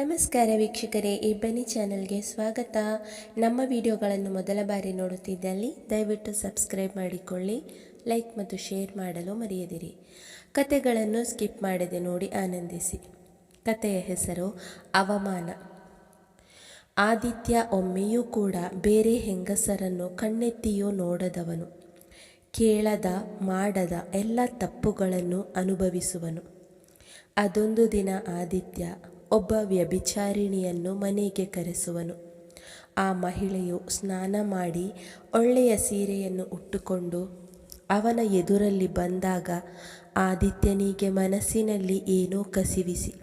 ನಮಸ್ಕಾರ ವೀಕ್ಷಕರೇ, ಈ ಬನ್ನಿ ಚಾನಲ್ಗೆ ಸ್ವಾಗತ. ನಮ್ಮ ವಿಡಿಯೋಗಳನ್ನು ಮೊದಲ ಬಾರಿ ನೋಡುತ್ತಿದ್ದಲ್ಲಿ ದಯವಿಟ್ಟು ಸಬ್ಸ್ಕ್ರೈಬ್ ಮಾಡಿಕೊಳ್ಳಿ, ಲೈಕ್ ಮತ್ತು ಶೇರ್ ಮಾಡಲು ಮರೆಯದಿರಿ. ಕತೆಗಳನ್ನು ಸ್ಕಿಪ್ ಮಾಡದೆ ನೋಡಿ ಆನಂದಿಸಿ. ಕತೆಯ ಹೆಸರು ಅವಮಾನ. ಆದಿತ್ಯ ಒಮ್ಮೆಯೂ ಕೂಡ ಬೇರೆ ಹೆಂಗಸರನ್ನು ಕಣ್ಣೆತ್ತಿಯೂ ನೋಡದವನು. ಕೇಳದ, ಮಾಡದ ಎಲ್ಲ ತಪ್ಪುಗಳನ್ನು ಅನುಭವಿಸುವನು. ಅದೊಂದು ದಿನ ಆದಿತ್ಯ ಒಬ್ಬ ವ್ಯಭಿಚಾರಿಣಿಯನ್ನು ಮನೆಗೆ ಕರೆಸುವನು. ಆ ಮಹಿಳೆಯು ಸ್ನಾನ ಮಾಡಿ ಒಳ್ಳೆಯ ಸೀರೆಯನ್ನು ಉಟ್ಟುಕೊಂಡು ಅವನ ಎದುರಲ್ಲಿ ಬಂದಾಗ ಆದಿತ್ಯನಿಗೆ ಮನಸ್ಸಿನಲ್ಲಿ ಏನೋ ಕಸಿವಿಸಿ.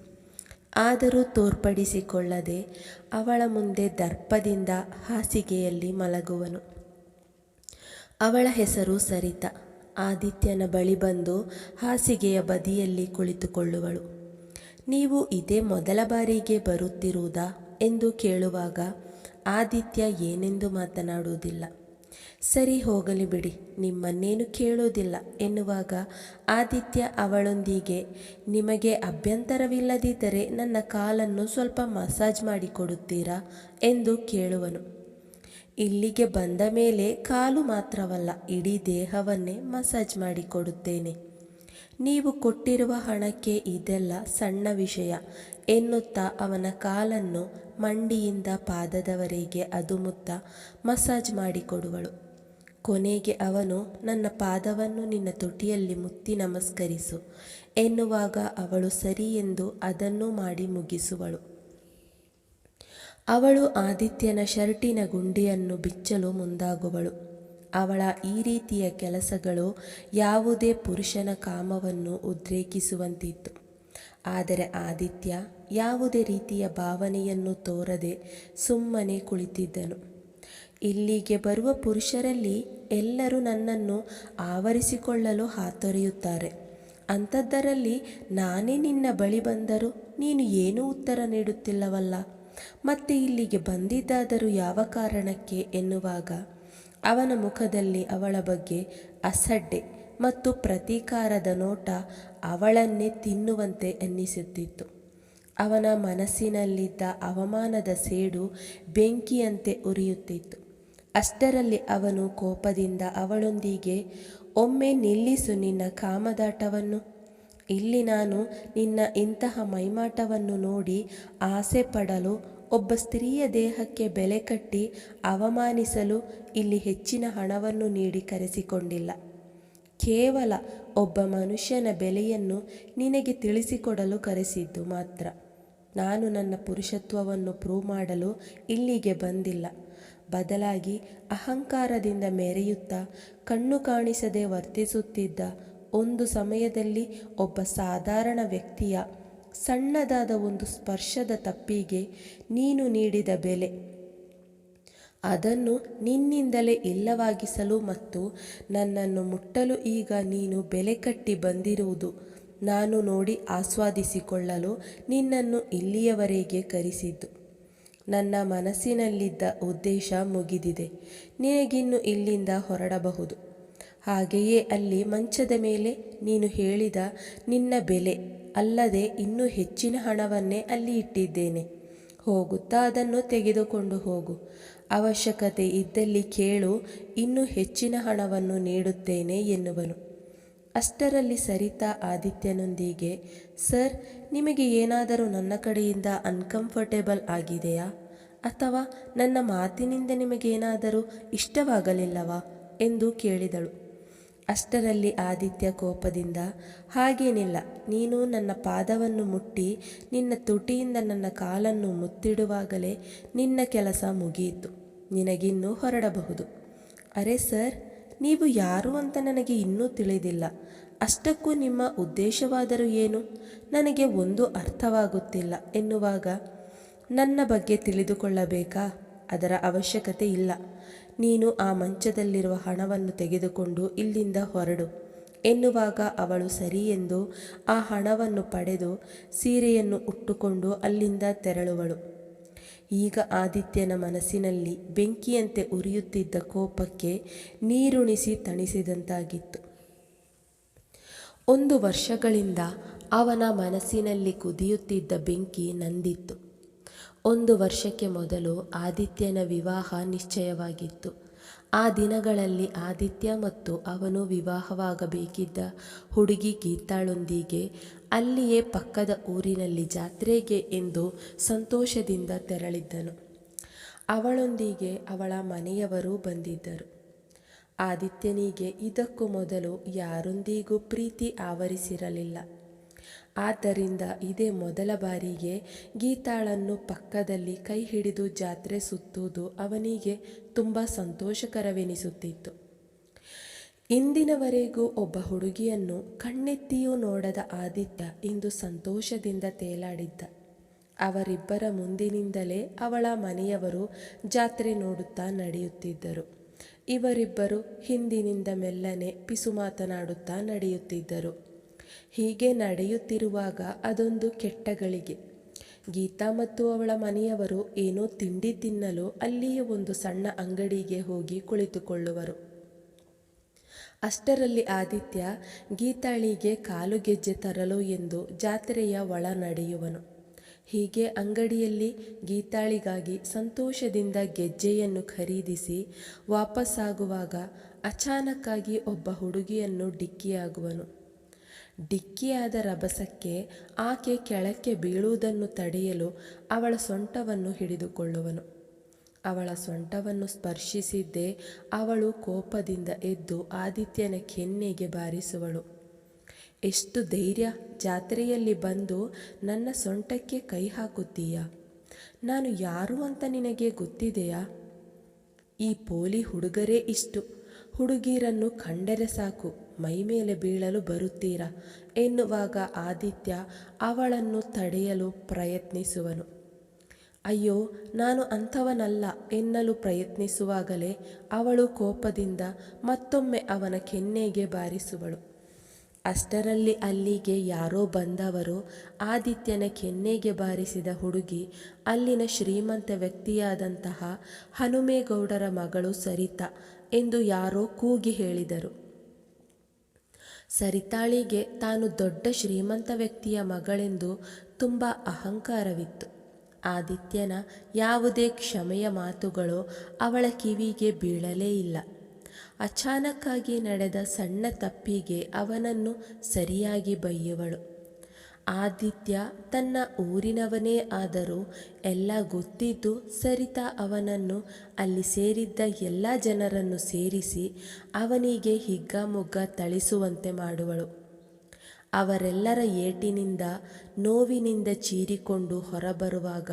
ಆದರೂ ತೋರ್ಪಡಿಸಿಕೊಳ್ಳದೆ ಅವಳ ಮುಂದೆ ದರ್ಪದಿಂದ ಹಾಸಿಗೆಯಲ್ಲಿ ಮಲಗುವನು. ಅವಳ ಹೆಸರು ಸರಿತ. ಆದಿತ್ಯನ ಬಳಿ ಬಂದು ಹಾಸಿಗೆಯ ಬದಿಯಲ್ಲಿ ಕುಳಿತುಕೊಳ್ಳುವಳು. ನೀವು ಇದೇ ಮೊದಲ ಬಾರಿಗೆ ಬರುತ್ತಿರುವುದಾ ಎಂದು ಕೇಳುವಾಗ ಆದಿತ್ಯ ಏನೆಂದು ಮಾತನಾಡುವುದಿಲ್ಲ. ಸರಿ ಹೋಗಲಿ ಬಿಡಿ, ನಿಮ್ಮನ್ನೇನು ಕೇಳುವುದಿಲ್ಲ ಎನ್ನುವಾಗ ಆದಿತ್ಯ ಅವಳೊಂದಿಗೆ, ನಿಮಗೆ ಅಭ್ಯಂತರವಿಲ್ಲದಿದ್ದರೆ ನನ್ನ ಕಾಲನ್ನು ಸ್ವಲ್ಪ ಮಸಾಜ್ ಮಾಡಿಕೊಡುತ್ತೀರಾ ಎಂದು ಕೇಳುವನು. ಇಲ್ಲಿಗೆ ಬಂದ ಮೇಲೆ ಕಾಲು ಮಾತ್ರವಲ್ಲ, ಇಡೀ ದೇಹವನ್ನೇ ಮಸಾಜ್ ಮಾಡಿಕೊಡುತ್ತೇನೆ. ನೀವು ಕೊಟ್ಟಿರುವ ಹಣಕ್ಕೆ ಇದೆಲ್ಲ ಸಣ್ಣ ವಿಷಯ ಎನ್ನುತ್ತಾ ಅವನ ಕಾಲನ್ನು ಮಂಡಿಯಿಂದ ಪಾದದವರೆಗೆ ಅದುಮುತ್ತ ಮಸಾಜ್ ಮಾಡಿಕೊಡುವಳು. ಕೊನೆಗೆ ಅವನು, ನನ್ನ ಪಾದವನ್ನು ನಿನ್ನ ತುಟಿಯಲ್ಲಿ ಮುತ್ತಿ ನಮಸ್ಕರಿಸು ಎನ್ನುವಾಗ ಅವಳು ಸರಿ ಎಂದು ಅದನ್ನು ಮಾಡಿ ಮುಗಿಸುವಳು. ಅವಳು ಆದಿತ್ಯನ ಶರ್ಟಿನ ಗುಂಡಿಯನ್ನು ಬಿಚ್ಚಲು ಮುಂದಾಗುವಳು. ಅವಳ ಈ ರೀತಿಯ ಕೆಲಸಗಳು ಯಾವುದೇ ಪುರುಷನ ಕಾಮವನ್ನು ಉದ್ರೇಕಿಸುವಂತಿತ್ತು. ಆದರೆ ಆದಿತ್ಯ ಯಾವುದೇ ರೀತಿಯ ಭಾವನೆಯನ್ನು ತೋರದೆ ಸುಮ್ಮನೆ ಕುಳಿತಿದ್ದನು. ಇಲ್ಲಿಗೆ ಬರುವ ಪುರುಷರಲ್ಲಿ ಎಲ್ಲರೂ ನನ್ನನ್ನು ಆವರಿಸಿಕೊಳ್ಳಲು ಹಾತೊರೆಯುತ್ತಾರೆ. ಅಂಥದ್ದರಲ್ಲಿ ನಾನೇ ನಿನ್ನ ಬಳಿ ಬಂದರೂ ನೀನು ಏನೂ ಉತ್ತರ ನೀಡುತ್ತಿಲ್ಲವಲ್ಲ. ಮತ್ತೆ ಇಲ್ಲಿಗೆ ಬಂದಿದ್ದಾದರೂ ಯಾವ ಕಾರಣಕ್ಕೆ ಎನ್ನುವಾಗ ಅವನ ಮುಖದಲ್ಲಿ ಅವಳ ಬಗ್ಗೆ ಅಸಡ್ಡೆ ಮತ್ತು ಪ್ರತೀಕಾರದ ನೋಟ ಅವಳನ್ನೇ ತಿನ್ನುವಂತೆ ಎನ್ನಿಸುತ್ತಿತ್ತು ಅವನ ಮನಸ್ಸಿನಲ್ಲಿದ್ದ ಅವಮಾನದ ಸೇಡು ಬೆಂಕಿಯಂತೆ ಉರಿಯುತ್ತಿತ್ತು. ಅಷ್ಟರಲ್ಲಿ ಅವನು ಕೋಪದಿಂದ ಅವಳೊಂದಿಗೆ, ಒಮ್ಮೆ ನಿಲ್ಲಿಸು ನಿನ್ನ ಕಾಮದಾಟವನ್ನು. ಇಲ್ಲಿ ನಾನು ನಿನ್ನ ಇಂತಹ ಮೈಮಾಟವನ್ನು ನೋಡಿ ಆಸೆ ಪಡಲು ಒಬ್ಬ ಸ್ತ್ರೀಯ ದೇಹಕ್ಕೆ ಬೆಲೆ ಕಟ್ಟಿ ಅವಮಾನಿಸಲು ಇಲ್ಲಿ ಹೆಚ್ಚಿನ ಹಣವನ್ನು ನೀಡಿ ಕರೆಸಿಕೊಂಡಿಲ್ಲ. ಕೇವಲ ಒಬ್ಬ ಮನುಷ್ಯನ ಬೆಲೆಯನ್ನು ನಿನಗೆ ತಿಳಿಸಿಕೊಡಲು ಕರೆಸಿದ್ದು ಮಾತ್ರ. ನಾನು ನನ್ನ ಪುರುಷತ್ವವನ್ನು ಪ್ರೂವ್ ಮಾಡಲು ಇಲ್ಲಿಗೆ ಬಂದಿಲ್ಲ. ಬದಲಾಗಿ ಅಹಂಕಾರದಿಂದ ಮೆರೆಯುತ್ತಾ ಕಣ್ಣು ಕಾಣಿಸದೆ ವರ್ತಿಸುತ್ತಿದ್ದ ಒಂದು ಸಮಯದಲ್ಲಿ ಒಬ್ಬ ಸಾಧಾರಣ ವ್ಯಕ್ತಿಯ ಸಣ್ಣದಾದ ಒಂದು ಸ್ಪರ್ಶದ ತಪ್ಪಿಗೆ ನೀನು ನೀಡಿದ ಬೆಲೆ. ಅದನ್ನು ನಿನ್ನಿಂದಲೇ ಇಲ್ಲವಾಗಿಸಲು ಮತ್ತು ನನ್ನನ್ನು ಮುಟ್ಟಲು ಈಗ ನೀನು ಬೆಲೆ ಕಟ್ಟಿ ಬಂದಿರುವುದು ನಾನು ನೋಡಿ ಆಸ್ವಾದಿಸಿಕೊಳ್ಳಲು ನಿನ್ನನ್ನು ಇಲ್ಲಿಯವರೆಗೆ ಕರೆಸಿದ್ದು. ನನ್ನ ಮನಸ್ಸಿನಲ್ಲಿದ್ದ ಉದ್ದೇಶ ಮುಗಿದಿದೆ. ನಿನಗಿನ್ನು ಇಲ್ಲಿಂದ ಹೊರಡಬಹುದು. ಹಾಗೆಯೇ ಅಲ್ಲಿ ಮಂಚದ ಮೇಲೆ ನೀನು ಹೇಳಿದ ನಿನ್ನ ಬೆಲೆ ಅಲ್ಲದೆ ಇನ್ನೂ ಹೆಚ್ಚಿನ ಹಣವನ್ನೇ ಅಲ್ಲಿ ಇಟ್ಟಿದ್ದೇನೆ. ಹೋಗುತ್ತಾ ಅದನ್ನು ತೆಗೆದುಕೊಂಡು ಹೋಗು. ಅವಶ್ಯಕತೆ ಇದ್ದಲ್ಲಿ ಕೇಳು, ಇನ್ನೂ ಹೆಚ್ಚಿನ ಹಣವನ್ನು ನೀಡುತ್ತೇನೆ ಎನ್ನುವನು. ಅಷ್ಟರಲ್ಲಿ ಸರಿತಾ ಆದಿತ್ಯನೊಂದಿಗೆ, ಸರ್, ನಿಮಗೆ ಏನಾದರೂ ನನ್ನ ಕಡೆಯಿಂದ ಅನ್ಕಂಫರ್ಟೇಬಲ್ ಆಗಿದೆಯಾ? ಅಥವಾ ನನ್ನ ಮಾತಿನಿಂದ ನಿಮಗೇನಾದರೂ ಇಷ್ಟವಾಗಲಿಲ್ಲವಾ? ಎಂದು ಕೇಳಿದಳು. ಅಷ್ಟರಲ್ಲಿ ಆದಿತ್ಯ ಕೋಪದಿಂದ, ಹಾಗೇನಿಲ್ಲ, ನೀನು ನನ್ನ ಪಾದವನ್ನು ಮುಟ್ಟಿ, ನಿನ್ನ ತುಟಿಯಿಂದ ನನ್ನ ಕಾಲನ್ನು ಮುತ್ತಿಡುವಾಗಲೇ ನಿನ್ನ ಕೆಲಸ ಮುಗಿಯಿತು, ನಿನಗಿನ್ನೂ ಹೊರಡಬಹುದು. ಅರೆ ಸರ್, ನೀವು ಯಾರು ಅಂತ ನನಗೆ ಇನ್ನೂ ತಿಳಿದಿಲ್ಲ. ಅಷ್ಟಕ್ಕೂ ನಿಮ್ಮ ಉದ್ದೇಶವಾದರೂ ಏನು? ನನಗೆ ಒಂದು ಅರ್ಥವಾಗುತ್ತಿಲ್ಲ ಎನ್ನುವಾಗ ನನ್ನ ಬಗ್ಗೆ ತಿಳಿದುಕೊಳ್ಳಬೇಕಾ? ಅದರ ಅವಶ್ಯಕತೆ ಇಲ್ಲ. ನೀನು ಆ ಮಂಚದಲ್ಲಿರುವ ಹಣವನ್ನು ತೆಗೆದುಕೊಂಡು ಇಲ್ಲಿಂದ ಹೊರಡು. ಎನ್ನುವಾಗ ಅವಳು ಸರಿ ಎಂದು ಆ ಹಣವನ್ನು ಪಡೆದು ಸೀರೆಯನ್ನು ಉಟ್ಟುಕೊಂಡು ಅಲ್ಲಿಂದ ತೆರಳುವಳು. ಈಗ ಆದಿತ್ಯನ ಮನಸ್ಸಿನಲ್ಲಿ ಬೆಂಕಿಯಂತೆ ಉರಿಯುತ್ತಿದ್ದ ಕೋಪಕ್ಕೆ ನೀರುಣಿಸಿ ತಣಿಸಿದಂತಾಗಿತ್ತು. ಒಂದು ವರ್ಷಗಳಿಂದ ಅವನ ಮನಸ್ಸಿನಲ್ಲಿ ಕುದಿಯುತ್ತಿದ್ದ ಬೆಂಕಿ ನಂದಿತ್ತು. ಒಂದು ವರ್ಷಕ್ಕೆ ಮೊದಲು ಆದಿತ್ಯನ ವಿವಾಹ ನಿಶ್ಚಯವಾಗಿತ್ತು. ಆ ದಿನಗಳಲ್ಲಿ ಆದಿತ್ಯ ಮತ್ತು ಅವನು ವಿವಾಹವಾಗಬೇಕಿದ್ದ ಹುಡುಗಿ ಗೀತಾಳೊಂದಿಗೆ ಅಲ್ಲಿಯೇ ಪಕ್ಕದ ಊರಿನಲ್ಲಿ ಜಾತ್ರೆಗೆ ಎಂದು ಸಂತೋಷದಿಂದ ತೆರಳಿದ್ದನು. ಅವಳೊಂದಿಗೆ ಅವಳ ಮನೆಯವರೂ ಬಂದಿದ್ದರು. ಆದಿತ್ಯನಿಗೆ ಇದಕ್ಕೂ ಮೊದಲು ಯಾರೊಂದಿಗೂ ಪ್ರೀತಿ ಆವರಿಸಿರಲಿಲ್ಲ. ಆದ್ದರಿಂದ ಇದೇ ಮೊದಲ ಬಾರಿಗೆ ಗೀತಾಳನ್ನು ಪಕ್ಕದಲ್ಲಿ ಕೈ ಹಿಡಿದು ಜಾತ್ರೆ ಸುತ್ತುವುದು ಅವನಿಗೆ ತುಂಬ ಸಂತೋಷಕರವೆನಿಸುತ್ತಿತ್ತು. ಇಂದಿನವರೆಗೂ ಒಬ್ಬ ಹುಡುಗಿಯನ್ನು ಕಣ್ಣೆತ್ತಿಯೂ ನೋಡದ ಆದಿತ್ಯ ಇಂದು ಸಂತೋಷದಿಂದ ತೇಲಾಡಿದ್ದ. ಅವರಿಬ್ಬರ ಮುಂದಿನಿಂದಲೇ ಅವಳ ಮನೆಯವರು ಜಾತ್ರೆ ನೋಡುತ್ತಾ ನಡೆಯುತ್ತಿದ್ದರು. ಇವರಿಬ್ಬರು ಹಿಂದಿನಿಂದ ಮೆಲ್ಲನೆ ಪಿಸು ಮಾತನಾಡುತ್ತಾ ನಡೆಯುತ್ತಿದ್ದರು. ಹೀಗೆ ನಡೆಯುತ್ತಿರುವಾಗ ಅದೊಂದು ಕೆಟ್ಟ ಗಳಿಗೆ ಗೀತಾ ಮತ್ತು ಅವಳ ಮನೆಯವರು ಏನೋ ತಿಂಡಿ ತಿನ್ನಲು ಅಲ್ಲಿಯೇ ಒಂದು ಸಣ್ಣ ಅಂಗಡಿಗೆ ಹೋಗಿ ಕುಳಿತುಕೊಳ್ಳುವರು. ಅಷ್ಟರಲ್ಲಿ ಆದಿತ್ಯ, ಗೀತಾಳಿಗೆ ಕಾಲು ಗೆಜ್ಜೆ ತರಲು ಎಂದು ಜಾತ್ರೆಯ ಒಳ ನಡೆಯುವನು. ಹೀಗೆ ಅಂಗಡಿಯಲ್ಲಿ ಗೀತಾಳಿಗಾಗಿ ಸಂತೋಷದಿಂದ ಗೆಜ್ಜೆಯನ್ನು ಖರೀದಿಸಿ ವಾಪಸ್ಸಾಗುವಾಗ ಅಚಾನಕ್ಕಾಗಿ ಒಬ್ಬ ಹುಡುಗಿಯನ್ನು ಡಿಕ್ಕಿಯಾಗುವನು. ಡಿಕ್ಕಿಯಾದ ರಭಸಕ್ಕೆ ಆಕೆ ಕೆಳಕ್ಕೆ ಬೀಳುವುದನ್ನು ತಡೆಯಲು ಅವಳ ಸೊಂಟವನ್ನು ಹಿಡಿದುಕೊಳ್ಳುವನು. ಅವಳ ಸೊಂಟವನ್ನು ಸ್ಪರ್ಶಿಸಿದ್ದೇ ಅವಳು ಕೋಪದಿಂದ ಎದ್ದು ಆದಿತ್ಯನ ಕೆನ್ನೆಗೆ ಬಾರಿಸುವಳು. ಎಷ್ಟು ಧೈರ್ಯ! ಜಾತ್ರೆಯಲ್ಲಿ ಬಂದು ನನ್ನ ಸೊಂಟಕ್ಕೆ ಕೈ ಹಾಕುತ್ತೀಯಾ? ನಾನು ಯಾರು ಅಂತ ನಿನಗೆ ಗೊತ್ತಿದೆಯಾ? ಈ ಪೋಲಿ ಹುಡುಗರೇ ಇಷ್ಟು. ಹುಡುಗಿರನ್ನು ಕಂಡರೆ ಸಾಕು, ಮೈ ಮೇಲೆ ಬೀಳಲು ಬರುತ್ತೀರಾ? ಎನ್ನುವಾಗ ಆದಿತ್ಯ ಅವಳನ್ನು ತಡೆಯಲು ಪ್ರಯತ್ನಿಸುವನು. ಅಯ್ಯೋ, ನಾನು ಅಂಥವನಲ್ಲ ಎನ್ನಲು ಪ್ರಯತ್ನಿಸುವಾಗಲೇ ಅವಳು ಕೋಪದಿಂದ ಮತ್ತೊಮ್ಮೆ ಅವನ ಕೆನ್ನೆಗೆ ಬಾರಿಸುವಳು. ಅಷ್ಟರಲ್ಲಿ ಅಲ್ಲಿಗೆ ಯಾರೋ ಬಂದವರು ಆದಿತ್ಯನ ಕೆನ್ನೆಗೆ ಬಾರಿಸಿದ ಹುಡುಗಿ, ಅಲ್ಲಿನ ಶ್ರೀಮಂತ ವ್ಯಕ್ತಿಯಾದಂತಹ ಹನುಮೇಗೌಡರ ಮಗಳು ಸರಿತಾ ಎಂದು ಯಾರೋ ಕೂಗಿ ಹೇಳಿದರು. ಸರಿತಾಳಿಗೆ ತಾನು ದೊಡ್ಡ ಶ್ರೀಮಂತ ವ್ಯಕ್ತಿಯ ಮಗಳೆಂದು ತುಂಬ ಅಹಂಕಾರವಿತ್ತು. ಆದಿತ್ಯನ ಯಾವುದೇ ಕ್ಷಮೆಯ ಮಾತುಗಳು ಅವಳ ಕಿವಿಗೆ ಬೀಳಲೇ ಇಲ್ಲ. ಅಚಾನಕ್ಕಾಗಿ ನಡೆದ ಸಣ್ಣ ತಪ್ಪಿಗೆ ಅವನನ್ನು ಸರಿಯಾಗಿ ಬೈಯುವಳು. ಆದಿತ್ಯ ತನ್ನ ಊರಿನವನೇ ಆದರೂ ಎಲ್ಲ ಗೊತ್ತಿದ್ದು ಸರಿತಾ ಅವನನ್ನು ಅಲ್ಲಿ ಸೇರಿದ್ದ ಎಲ್ಲ ಜನರನ್ನು ಸೇರಿಸಿ ಅವನಿಗೆ ಹಿಗ್ಗಾಮುಗ್ಗ ಥಳಿಸುವಂತೆ ಮಾಡುವಳು. ಅವರೆಲ್ಲರ ಏಟಿನಿಂದ ನೋವಿನಿಂದ ಚೀರಿಕೊಂಡು ಹೊರಬರುವಾಗ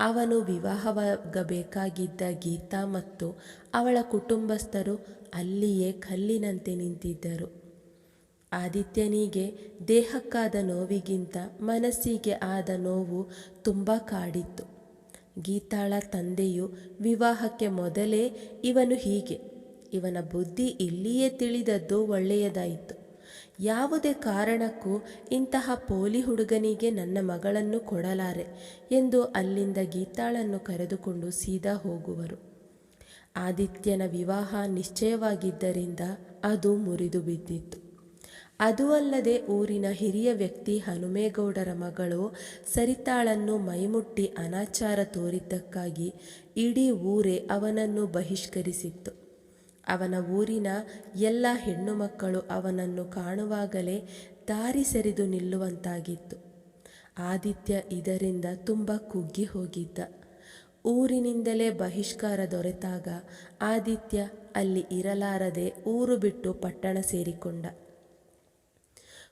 ಅವನು ವಿವಾಹವಾಗಬೇಕಾಗಿದ್ದ ಗೀತಾ ಮತ್ತು ಅವಳ ಕುಟುಂಬಸ್ಥರು ಅಲ್ಲಿಯೇ ಕಲ್ಲಿನಂತೆ ನಿಂತಿದ್ದರು. ಆದಿತ್ಯನಿಗೆ ದೇಹಕ್ಕಾದ ನೋವಿಗಿಂತ ಮನಸ್ಸಿಗೆ ಆದ ನೋವು ತುಂಬ ಕಾಡಿತ್ತು. ಗೀತಾಳ ತಂದೆಯು ವಿವಾಹಕ್ಕೆ ಮೊದಲೇ ಇವನು ಹೀಗೆ, ಇವನ ಬುದ್ಧಿ ಇಲ್ಲಿಯೇ ತಿಳಿದದ್ದು ಒಳ್ಳೆಯದಾಯಿತು. ಯಾವುದೇ ಕಾರಣಕ್ಕೂ ಇಂತಹ ಪೋಲಿ ಹುಡುಗನಿಗೆ ನನ್ನ ಮಗಳನ್ನು ಕೊಡಲಾರೆ ಎಂದು ಅಲ್ಲಿಂದ ಗೀತಾಳನ್ನು ಕರೆದುಕೊಂಡು ಸೀದಾ ಹೋಗುವರು. ಆದಿತ್ಯನ ವಿವಾಹ ನಿಶ್ಚಯವಾಗಿದ್ದರಿಂದ ಅದು ಮುರಿದು ಬಿದ್ದಿತ್ತು. ಅದು ಅಲ್ಲದೆ ಊರಿನ ಹಿರಿಯ ವ್ಯಕ್ತಿ ಹನುಮೇಗೌಡರ ಮಗಳು ಸರಿತಾಳನ್ನು ಮೈಮುಟ್ಟಿ ಅನಾಚಾರ ತೋರಿದ್ದಕ್ಕಾಗಿ ಇಡೀ ಊರೇ ಅವನನ್ನು ಬಹಿಷ್ಕರಿಸಿತ್ತು. ಅವನ ಊರಿನ ಎಲ್ಲ ಹೆಣ್ಣು ಮಕ್ಕಳು ಅವನನ್ನು ಕಾಣುವಾಗಲೇ ದಾರಿ ಸರಿದು ನಿಲ್ಲುವಂತಾಗಿತ್ತು. ಆದಿತ್ಯ ಇದರಿಂದ ತುಂಬ ಕುಗ್ಗಿ ಹೋಗಿದ್ದ. ಊರಿನಿಂದಲೇ ಬಹಿಷ್ಕಾರ ದೊರೆತಾಗ ಆದಿತ್ಯ ಅಲ್ಲಿ ಇರಲಾರದೆ ಊರು ಬಿಟ್ಟು ಪಟ್ಟಣ ಸೇರಿಕೊಂಡ.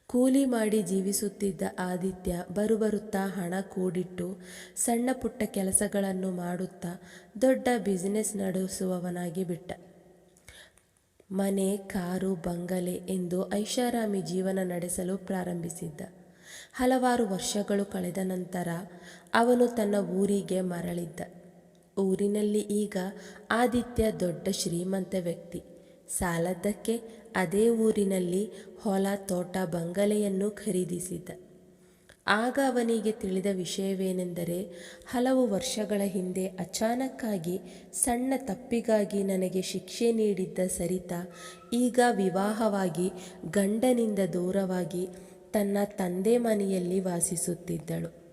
ಕೂಲಿ ಮಾಡಿ ಜೀವಿಸುತ್ತಿದ್ದ ಆದಿತ್ಯ ಬರುಬರುತ್ತಾ ಹಣ ಕೂಡಿಟ್ಟು ಸಣ್ಣ ಪುಟ್ಟ ಕೆಲಸಗಳನ್ನು ಮಾಡುತ್ತಾ ದೊಡ್ಡ ಬಿಸಿನೆಸ್ ನಡೆಸುವವನಾಗಿ ಬಿಟ್ಟ. ಮನೆ, ಕಾರು, ಬಂಗಲೆ ಎಂದು ಐಷಾರಾಮಿ ಜೀವನ ನಡೆಸಲು ಪ್ರಾರಂಭಿಸಿದ್ದ. ಹಲವಾರು ವರ್ಷಗಳು ಕಳೆದ ನಂತರ ಅವನು ತನ್ನ ಊರಿಗೆ ಮರಳಿದ್ದ. ಊರಿನಲ್ಲಿ ಈಗ ಆದಿತ್ಯ ದೊಡ್ಡ ಶ್ರೀಮಂತ ವ್ಯಕ್ತಿ. ಸಾಲದ್ದಕ್ಕೆ ಅದೇ ಊರಿನಲ್ಲಿ ಹೊಲ, ತೋಟ, ಬಂಗಲೆಯನ್ನು ಖರೀದಿಸಿದ್ದ. ಆಗ ಅವನಿಗೆ ತಿಳಿದ ವಿಷಯವೇನೆಂದರೆ, ಹಲವು ವರ್ಷಗಳ ಹಿಂದೆ ಅಚಾನಕ್ಕಾಗಿ ಸಣ್ಣ ತಪ್ಪಿಗಾಗಿ ನನಗೆ ಶಿಕ್ಷೆ ನೀಡಿದ್ದ ಸರಿತಾ ಈಗ ವಿವಾಹವಾಗಿ ಗಂಡನಿಂದ ದೂರವಾಗಿ ತನ್ನ ತಂದೆ ಮನೆಯಲ್ಲಿ ವಾಸಿಸುತ್ತಿದ್ದಳು.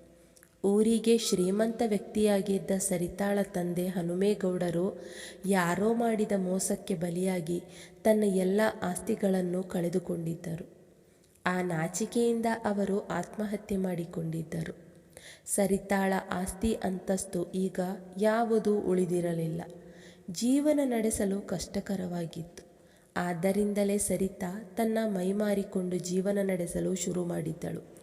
ಊರಿಗೆ ಶ್ರೀಮಂತ ವ್ಯಕ್ತಿಯಾಗಿದ್ದ ಸರಿತಾಳ ತಂದೆ ಹನುಮೇಗೌಡರು ಯಾರೋ ಮಾಡಿದ ಮೋಸಕ್ಕೆ ಬಲಿಯಾಗಿ ತನ್ನ ಎಲ್ಲ ಆಸ್ತಿಗಳನ್ನು ಕಳೆದುಕೊಂಡಿದ್ದರು. ಆ ನಾಚಿಕೆಯಿಂದ ಅವರು ಆತ್ಮಹತ್ಯೆ ಮಾಡಿಕೊಂಡಿದ್ದರು. ಸರಿತಾಳ ಆಸ್ತಿ ಅಂತಸ್ತು ಈಗ ಯಾವುದೂ ಉಳಿದಿರಲಿಲ್ಲ. ಜೀವನ ನಡೆಸಲು ಕಷ್ಟಕರವಾಗಿತ್ತು. ಆದ್ದರಿಂದಲೇ ಸರಿತಾ ತನ್ನ ಮೈಮಾರಿಕೊಂಡು ಜೀವನ ನಡೆಸಲು ಶುರು ಮಾಡಿದ್ದಳು.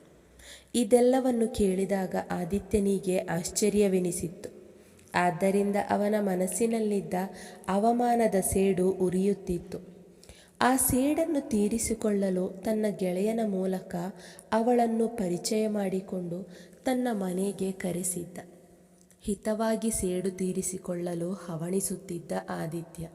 ಇದೆಲ್ಲವನ್ನು ಕೇಳಿದಾಗ ಆದಿತ್ಯನಿಗೆ ಆಶ್ಚರ್ಯವೆನಿಸಿತ್ತು. ಆದ್ದರಿಂದ ಅವನ ಮನಸ್ಸಿನಲ್ಲಿದ್ದ ಅವಮಾನದ ಸೇಡು ಉರಿಯುತ್ತಿತ್ತು. ಆ ಸೇಡನ್ನು ತೀರಿಸಿಕೊಳ್ಳಲು ತನ್ನ ಗೆಳೆಯನ ಮೂಲಕ ಅವಳನ್ನು ಪರಿಚಯ ಮಾಡಿಕೊಂಡು ತನ್ನ ಮನೆಗೆ ಕರೆಸಿದ್ದ. ಹಿತವಾಗಿ ಸೇಡು ತೀರಿಸಿಕೊಳ್ಳಲು ಹವಣಿಸುತ್ತಿದ್ದ ಆದಿತ್ಯ.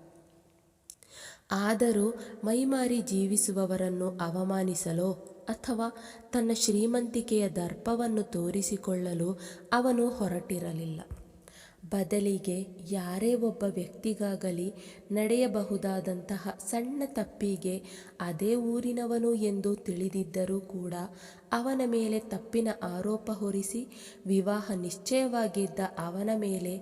ಆದರೂ ಮೈಮಾರಿ ಜೀವಿಸುವವರನ್ನು ಅವಮಾನಿಸಲೋ ಅಥವಾ ತನ್ನ ಶ್ರೀಮಂತಿಕೆಯ ದರ್ಪವನ್ನು ತೋರಿಸಿಕೊಳ್ಳಲು ಅವನು ಹೊರಟಿರಲಿಲ್ಲ. ಬದಲಿಗೆ ಯಾರೇ ಒಬ್ಬ ವ್ಯಕ್ತಿಗಾಗಲಿ ನಡೆಯಬಹುದಾದಂತಹ ಸಣ್ಣ ತಪ್ಪಿಗೆ ಅದೇ ಊರಿನವನು ಎಂದು ತಿಳಿದಿದ್ದರೂ ಕೂಡ ಅವನ ಮೇಲೆ ತಪ್ಪಿನ ಆರೋಪ ಹೊರಿಸಿ ವಿವಾಹ ನಿಶ್ಚಯವಾಗಿದ್ದ ಅವನ ಮೇಲೆ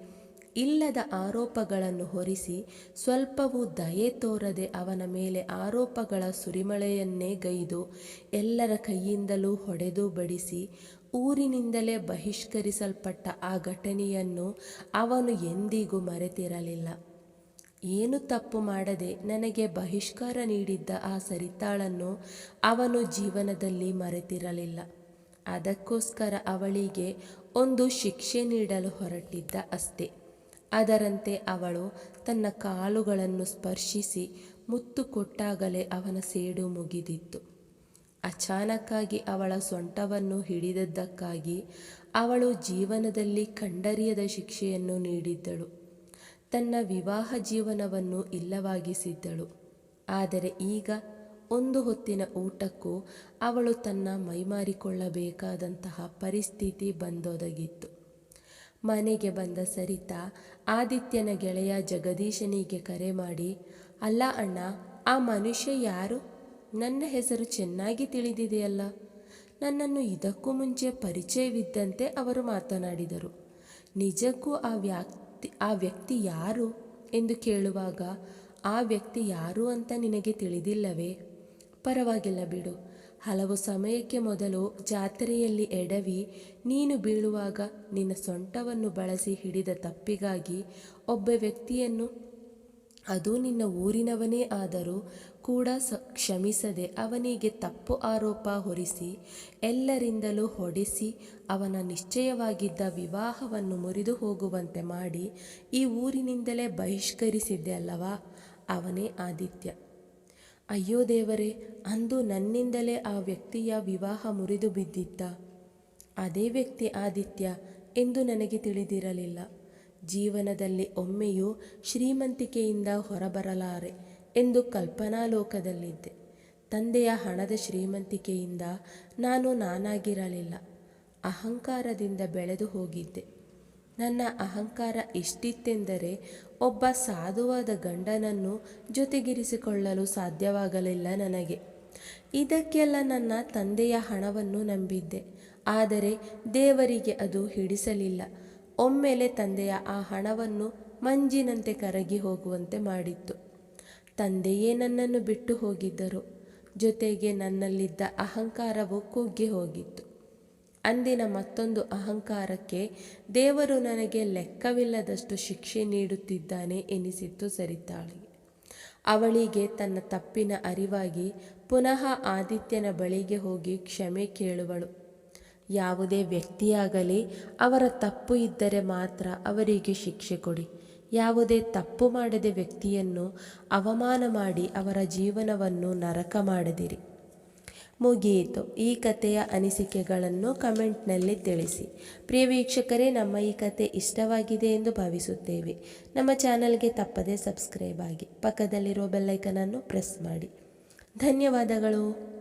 ಇಲ್ಲದ ಆರೋಪಗಳನ್ನು ಹೊರಿಸಿ ಸ್ವಲ್ಪವೂ ದಯೆ ತೋರದೆ ಅವನ ಮೇಲೆ ಆರೋಪಗಳ ಸುರಿಮಳೆಯನ್ನೇ ಗೈದು ಎಲ್ಲರ ಕೈಯಿಂದಲೂ ಹೊಡೆದು ಬಡಿಸಿ ಊರಿನಿಂದಲೇ ಬಹಿಷ್ಕರಿಸಲ್ಪಟ್ಟ ಆ ಘಟನೆಯನ್ನು ಅವನು ಎಂದಿಗೂ ಮರೆತಿರಲಿಲ್ಲ. ಏನು ತಪ್ಪು ಮಾಡದೆ ನನಗೆ ಬಹಿಷ್ಕಾರ ನೀಡಿದ್ದ ಆ ಸರಿತಾಳನ್ನು ಅವನು ಜೀವನದಲ್ಲಿ ಮರೆತಿರಲಿಲ್ಲ. ಅದಕ್ಕೋಸ್ಕರ ಅವಳಿಗೆ ಒಂದು ಶಿಕ್ಷೆ ನೀಡಲು ಹೊರಟಿದ್ದ ಅಷ್ಟೇ. ಅದರಂತೆ ಅವಳು ತನ್ನ ಕಾಲುಗಳನ್ನು ಸ್ಪರ್ಶಿಸಿ ಮುತ್ತು ಕೊಟ್ಟಾಗಲೇ ಅವನ ಸೇಡು ಮುಗಿದಿತ್ತು. ಅಚಾನಕ್ಕಾಗಿ ಅವಳ ಸೊಂಟವನ್ನು ಹಿಡಿದದ್ದಕ್ಕಾಗಿ ಅವಳು ಜೀವನದಲ್ಲಿ ಕಂಡರಿಯದ ಶಿಕ್ಷೆಯನ್ನು ನೀಡಿದ್ದಳು. ತನ್ನ ವಿವಾಹ ಜೀವನವನ್ನು ಇಲ್ಲವಾಗಿಸಿದ್ದಳು. ಆದರೆ ಈಗ ಒಂದು ಹೊತ್ತಿನ ಊಟಕ್ಕೂ ಅವಳು ತನ್ನ ಮೈಮಾರಿಕೊಳ್ಳಬೇಕಾದಂತಹ ಪರಿಸ್ಥಿತಿ ಬಂದೊದಗಿತ್ತು. ಮನೆಗೆ ಬಂದ ಸರಿತಾ ಆದಿತ್ಯನ ಗೆಳೆಯ ಜಗದೀಶನಿಗೆ ಕರೆ ಮಾಡಿ, ಅಲ್ಲ ಅಣ್ಣ, ಆ ಮನುಷ್ಯ ಯಾರು? ನನ್ನ ಹೆಸರು ಚೆನ್ನಾಗಿ ತಿಳಿದಿದೆಯಲ್ಲ? ನನ್ನನ್ನು ಇದಕ್ಕೂ ಮುಂಚೆ ಪರಿಚಯವಿದ್ದಂತೆ ಅವರು ಮಾತನಾಡಿದರು. ನಿಜಕ್ಕೂ ಆ ವ್ಯಕ್ತಿ ಆ ವ್ಯಕ್ತಿ ಯಾರು ಎಂದು ಕೇಳುವಾಗ, ಆ ವ್ಯಕ್ತಿ ಯಾರು ಅಂತ ನಿನಗೆ ತಿಳಿದಿಲ್ಲವೇ? ಪರವಾಗಿಲ್ಲ ಬಿಡು. ಹಲವು ಸಮಯಕ್ಕೆ ಮೊದಲು ಜಾತ್ರೆಯಲ್ಲಿ ಎಡವಿ ನೀನು ಬೀಳುವಾಗ ನಿನ್ನ ಸೊಂಟವನ್ನು ಬಳಸಿ ಹಿಡಿದ ತಪ್ಪಿಗಾಗಿ ಒಬ್ಬ ವ್ಯಕ್ತಿಯನ್ನು ಅದು ನಿನ್ನ ಊರಿನವನೇ ಆದರೂ ಕೂಡ ಸ ಕ್ಷಮಿಸದೆ ಅವನಿಗೆ ತಪ್ಪು ಆರೋಪ ಹೊರಿಸಿ, ಎಲ್ಲರಿಂದಲೂ ಹೊಡೆಸಿ, ಅವನ ನಿಶ್ಚಯವಾಗಿದ್ದ ವಿವಾಹವನ್ನು ಮುರಿದು ಹೋಗುವಂತೆ ಮಾಡಿ ಈ ಊರಿನಿಂದಲೇ ಬಹಿಷ್ಕರಿಸಿದ್ದೆ ಅಲ್ಲವಾ? ಅವನೇ ಆದಿತ್ಯ. ಅಯ್ಯೋ ದೇವರೇ, ಅಂದು ನನ್ನಿಂದಲೇ ಆ ವ್ಯಕ್ತಿಯ ವಿವಾಹ ಮುರಿದು ಬಿದ್ದಿದ್ದ ಅದೇ ವ್ಯಕ್ತಿ ಆದಿತ್ಯ ಎಂದು ನನಗೆ ತಿಳಿದಿರಲಿಲ್ಲ. ಜೀವನದಲ್ಲಿ ಒಮ್ಮೆಯೂ ಶ್ರೀಮಂತಿಕೆಯಿಂದ ಹೊರಬರಲಾರೆ ಎಂದು ಕಲ್ಪನಾಲೋಕದಲ್ಲಿದ್ದೆ. ತಂದೆಯ ಹಣದ ಶ್ರೀಮಂತಿಕೆಯಿಂದ ನಾನು ನಾನಾಗಿರಲಿಲ್ಲ. ಅಹಂಕಾರದಿಂದ ಬೆಳೆದು ಹೋಗಿದ್ದೆ. ನನ್ನ ಅಹಂಕಾರ ಎಷ್ಟಿತ್ತೆಂದರೆ ಒಬ್ಬ ಸಾಧುವಾದ ಗಂಡನನ್ನು ಜೊತೆಗಿರಿಸಿಕೊಳ್ಳಲು ಸಾಧ್ಯವಾಗಲಿಲ್ಲ ನನಗೆ. ಇದಕ್ಕೆಲ್ಲ ನನ್ನ ತಂದೆಯ ಹಣವನ್ನು ನಂಬಿದ್ದೆ. ಆದರೆ ದೇವರಿಗೆ ಅದು ಹಿಡಿಸಲಿಲ್ಲ. ಒಮ್ಮೆಲೆ ತಂದೆಯ ಆ ಹಣವನ್ನು ಮಂಜಿನಂತೆ ಕರಗಿ ಹೋಗುವಂತೆ ಮಾಡಿತ್ತು. ತಂದೆಯೇ ನನ್ನನ್ನು ಬಿಟ್ಟು ಹೋಗಿದ್ದರು. ಜೊತೆಗೆ ನನ್ನಲ್ಲಿದ್ದ ಅಹಂಕಾರವು ಕುಗ್ಗಿ ಹೋಗಿತ್ತು. ಅಂದಿನ ಮತ್ತೊಂದು ಅಹಂಕಾರಕ್ಕೆ ದೇವರು ನನಗೆ ಲೆಕ್ಕವಿಲ್ಲದಷ್ಟು ಶಿಕ್ಷೆ ನೀಡುತ್ತಿದ್ದಾನೆ ಎನಿಸಿತ್ತು ಸರಿತಾಳಿಗೆ ಅವಳಿಗೆ ತನ್ನ ತಪ್ಪಿನ ಅರಿವಾಗಿ ಪುನಃ ಆದಿತ್ಯನ ಬಳಿಗೆ ಹೋಗಿ ಕ್ಷಮೆ ಕೇಳುವಳು. ಯಾವುದೇ ವ್ಯಕ್ತಿಯಾಗಲಿ, ಅವರ ತಪ್ಪು ಇದ್ದರೆ ಮಾತ್ರ ಅವರಿಗೆ ಶಿಕ್ಷೆ ಕೊಡಿ. ಯಾವುದೇ ತಪ್ಪು ಮಾಡದೆ ವ್ಯಕ್ತಿಯನ್ನು ಅವಮಾನ ಮಾಡಿ ಅವರ ಜೀವನವನ್ನು ನರಕ ಮಾಡದಿರಿ. ಮುಗಿಯಿತು. ಈ ಕಥೆಯ ಅನಿಸಿಕೆಗಳನ್ನು ಕಮೆಂಟ್ನಲ್ಲಿ ತಿಳಿಸಿ. ಪ್ರಿಯ ವೀಕ್ಷಕರೇ, ನಮ್ಮ ಈ ಕತೆ ಇಷ್ಟವಾಗಿದೆ ಎಂದು ಭಾವಿಸುತ್ತೇವೆ. ನಮ್ಮ ಚಾನಲ್ಗೆ ತಪ್ಪದೇ ಸಬ್ಸ್ಕ್ರೈಬ್ ಆಗಿ. ಪಕ್ಕದಲ್ಲಿರುವ ಬೆಲ್ಲೈಕನನ್ನು ಪ್ರೆಸ್ ಮಾಡಿ. ಧನ್ಯವಾದಗಳು.